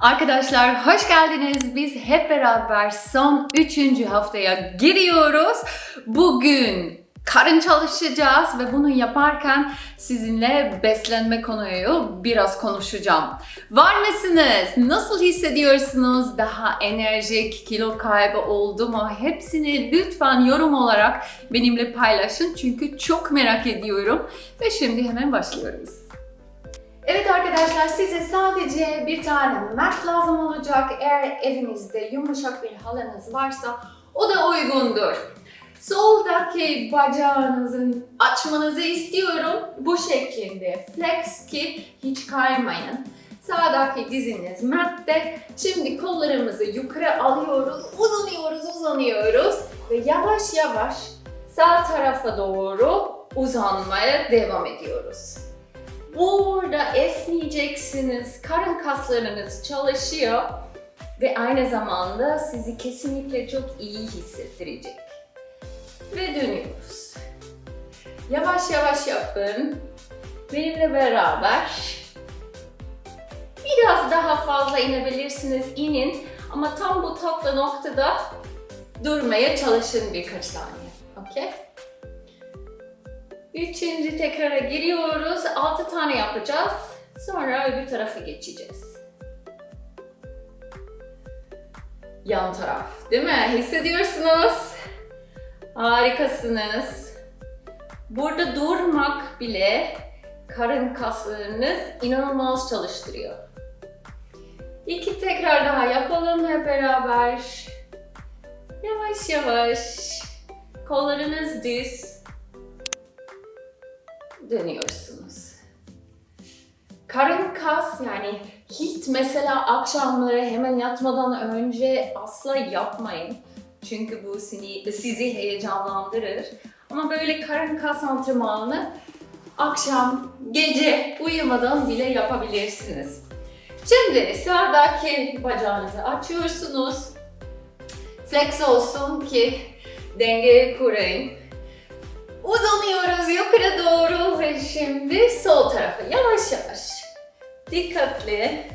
Arkadaşlar hoş geldiniz. Biz hep beraber son üçüncü haftaya giriyoruz. Bugün karın çalışacağız ve bunu yaparken sizinle beslenme konuyu biraz konuşacağım. Var mısınız? Nasıl hissediyorsunuz? Daha enerjik, kilo kaybı oldu mu? Hepsini lütfen yorum olarak benimle paylaşın çünkü çok merak ediyorum. Ve şimdi hemen başlıyoruz. Evet arkadaşlar size sadece bir tane mat lazım olacak. Eğer evinizde yumuşak bir halınız varsa o da uygundur. Soldaki bacağınızın açmanızı istiyorum. Bu şekilde flex ki hiç kaymayın. Sağdaki diziniz matte. Şimdi kollarımızı yukarı alıyoruz. Uzanıyoruz, uzanıyoruz. Ve yavaş yavaş sağ tarafa doğru uzanmaya devam ediyoruz. Burada esneyeceksiniz. Karın kaslarınız çalışıyor ve aynı zamanda sizi kesinlikle çok iyi hissettirecek. Ve dönüyoruz. Yavaş yavaş yapın. Benimle beraber. Biraz daha fazla inebilirsiniz. inin ama tam bu tatlı noktada durmaya çalışın birkaç saniye. Okey? Üçüncü tekrara giriyoruz. Altı tane yapacağız. Sonra öbür tarafa geçeceğiz. Yan taraf, değil mi? Hissediyorsunuz. Harikasınız. Burada durmak bile karın kaslarını inanılmaz çalıştırıyor. İki tekrar daha yapalım hep beraber. Yavaş yavaş. Kollarınız düz dönüyorsunuz. Karın kas yani hiç mesela akşamları hemen yatmadan önce asla yapmayın. Çünkü bu sizi, sizi heyecanlandırır. Ama böyle karın kas antrenmanını akşam, gece uyumadan bile yapabilirsiniz. Şimdi sağdaki bacağınızı açıyorsunuz. Flex olsun ki dengeyi kurayım. Uzanıyoruz yukarı doğru ve şimdi sol tarafa yavaş yavaş. Dikkatli.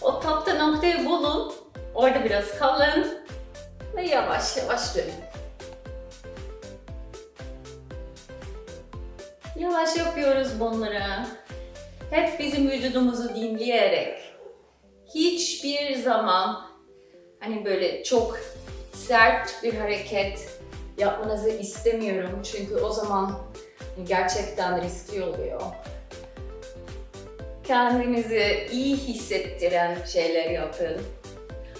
O tapta noktayı bulun. Orada biraz kalın. Ve yavaş yavaş dönün. Yavaş yapıyoruz bunları. Hep bizim vücudumuzu dinleyerek. Hiçbir zaman hani böyle çok sert bir hareket yapmanızı istemiyorum çünkü o zaman gerçekten riskli oluyor. Kendinizi iyi hissettiren şeyler yapın.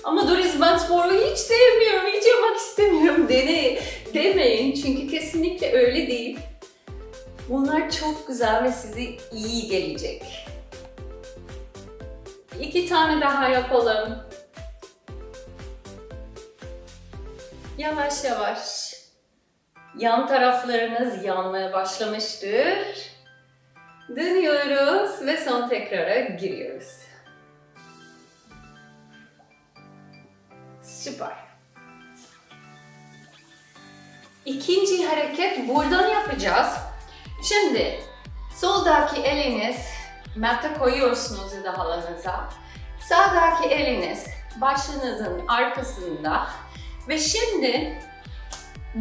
Ama Doris ben sporu hiç sevmiyorum, hiç yapmak istemiyorum dene, demeyin çünkü kesinlikle öyle değil. Bunlar çok güzel ve size iyi gelecek. İki tane daha yapalım. Yavaş yavaş yan taraflarınız yanmaya başlamıştır. Dönüyoruz ve son tekrara giriyoruz. Süper. İkinci hareket buradan yapacağız. Şimdi soldaki eliniz matta koyuyorsunuz ya da halınıza. Sağdaki eliniz başınızın arkasında ve şimdi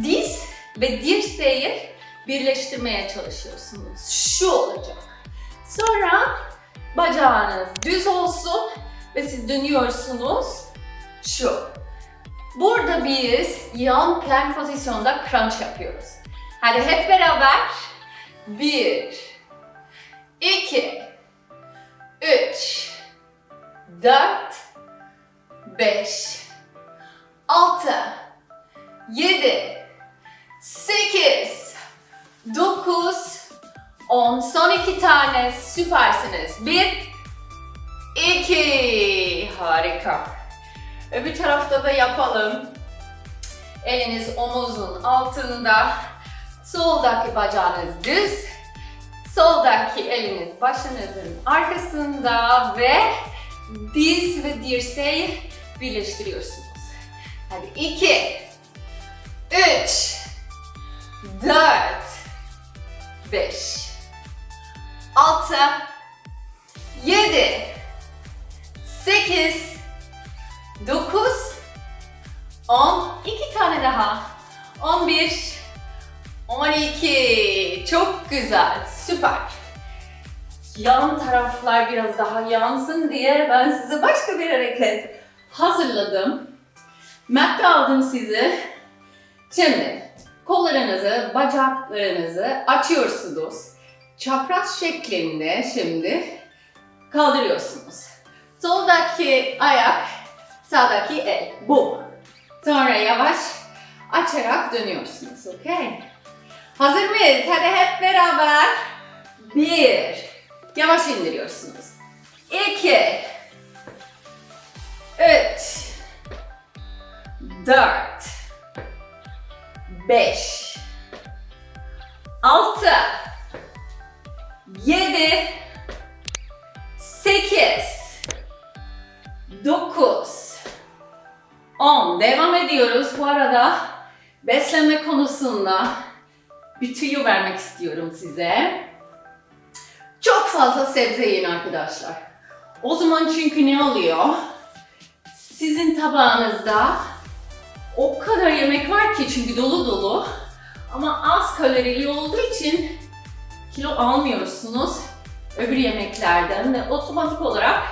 diz ve dirseği birleştirmeye çalışıyorsunuz. Şu olacak. Sonra bacağınız düz olsun ve siz dönüyorsunuz. Şu. Burada biz yan plank pozisyonda crunch yapıyoruz. Hadi hep beraber. Bir, iki, üç, dört, beş, altı, yedi, 8 9 10 Son iki tane süpersiniz. 1 2 Harika. Öbür tarafta da yapalım. Eliniz omuzun altında. Soldaki bacağınız düz. Soldaki eliniz başınızın arkasında ve diz ve dirseği birleştiriyorsunuz. Hadi 2 3 4 5 6 7 8, 9, 10, iki tane daha. 11, 12. Çok güzel, süper. Yan taraflar biraz daha yansın diye ben size başka bir hareket hazırladım. Mat aldım sizi. Şimdi kollarınızı, bacaklarınızı açıyorsunuz. Çapraz şeklinde şimdi kaldırıyorsunuz. Soldaki ayak, sağdaki el. Bu. Sonra yavaş açarak dönüyorsunuz. Okey? Hazır mıyız? Hadi hep beraber. Bir. Yavaş indiriyorsunuz. İki. Üç. Dört. Beş. Altı. Yedi. Sekiz. Dokuz. On. Devam ediyoruz. Bu arada beslenme konusunda bir tüyo vermek istiyorum size. Çok fazla sebze yiyin arkadaşlar. O zaman çünkü ne oluyor? Sizin tabağınızda o kadar yemek var ki çünkü dolu dolu ama az kalorili olduğu için kilo almıyorsunuz öbür yemeklerden ve otomatik olarak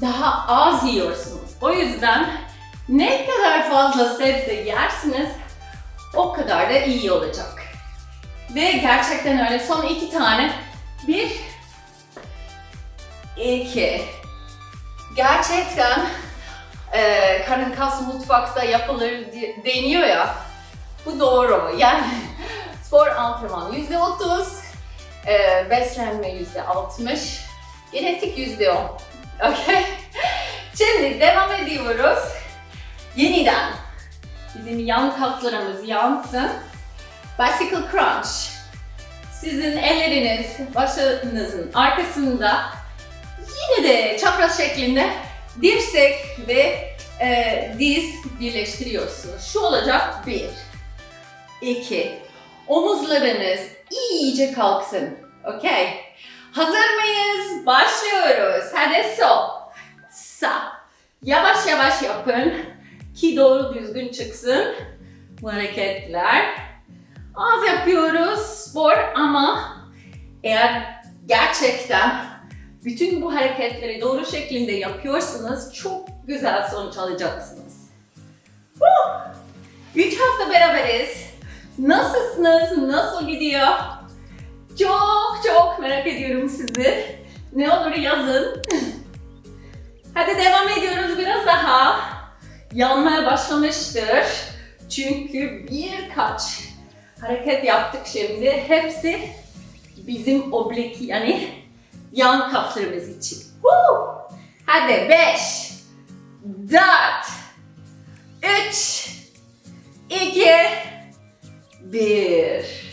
daha az yiyorsunuz. O yüzden ne kadar fazla sebze yersiniz o kadar da iyi olacak. Ve gerçekten öyle son iki tane bir iki gerçekten e, karın kas mutfakta yapılır deniyor ya. Bu doğru yani spor antrenman yüzde otuz e, beslenme yüzde altmış genetik yüzde on. Okey. Şimdi devam ediyoruz. Yeniden. Bizim yan kaslarımız yansın. Bicycle crunch. Sizin elleriniz başınızın arkasında yine de çapraz şeklinde dirsek ve e, diz birleştiriyorsunuz. Şu olacak bir, iki, omuzlarınız iyice kalksın. Okey. Hazır mıyız? Başlıyoruz. Hadi sol, sağ. Yavaş yavaş yapın ki doğru düzgün çıksın bu hareketler. Az yapıyoruz spor ama eğer gerçekten bütün bu hareketleri doğru şekilde yapıyorsanız çok güzel sonuç alacaksınız. Woo! Üç hafta beraberiz. Nasılsınız? Nasıl gidiyor? Çok çok merak ediyorum sizi. Ne olur yazın. Hadi devam ediyoruz biraz daha. Yanmaya başlamıştır. Çünkü birkaç hareket yaptık şimdi. Hepsi bizim obleki yani yan kaslarımız için. Woo! Hadi 5, 4, 3, 2, 1.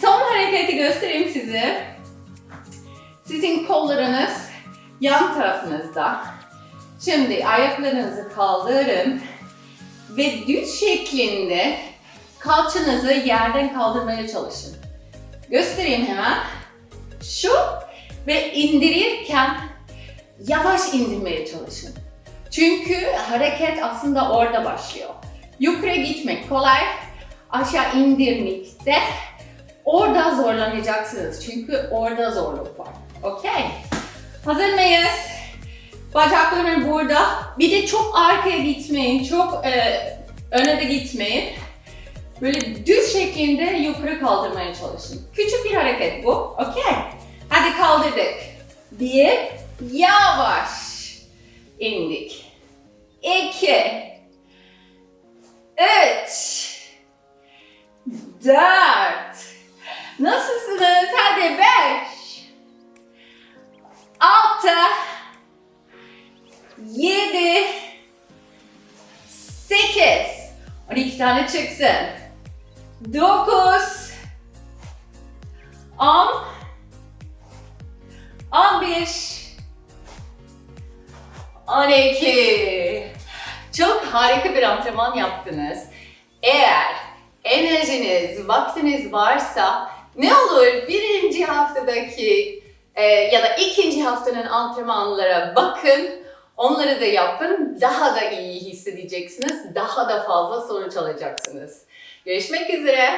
Son hareketi göstereyim size. Sizin kollarınız yan tarafınızda. Şimdi ayaklarınızı kaldırın ve düz şeklinde kalçanızı yerden kaldırmaya çalışın. Göstereyim hemen. Şu ve indirirken yavaş indirmeye çalışın. Çünkü hareket aslında orada başlıyor. Yukarı gitmek kolay, aşağı indirmekte orada zorlanacaksınız. Çünkü orada zorluk var. Okey? Hazır mıyız? Bacaklarım burada. Bir de çok arkaya gitmeyin, çok e, öne de gitmeyin. Böyle düz şeklinde yukarı kaldırmaya çalışın. Küçük bir hareket bu. Okey. Bir, yavaş indik. İki, üç, dört. Nasılsınız? Hadi beş, altı, yedi, sekiz. 12 tane çıksın. 9 10 11 12 Çok harika bir antrenman yaptınız. Eğer enerjiniz, vaktiniz varsa ne olur birinci haftadaki Ee, ya da ikinci haftanın antrenmanlara bakın. Onları da yapın. Daha da iyi hissedeceksiniz. Daha da fazla sonuç alacaksınız. Görüşmek üzere.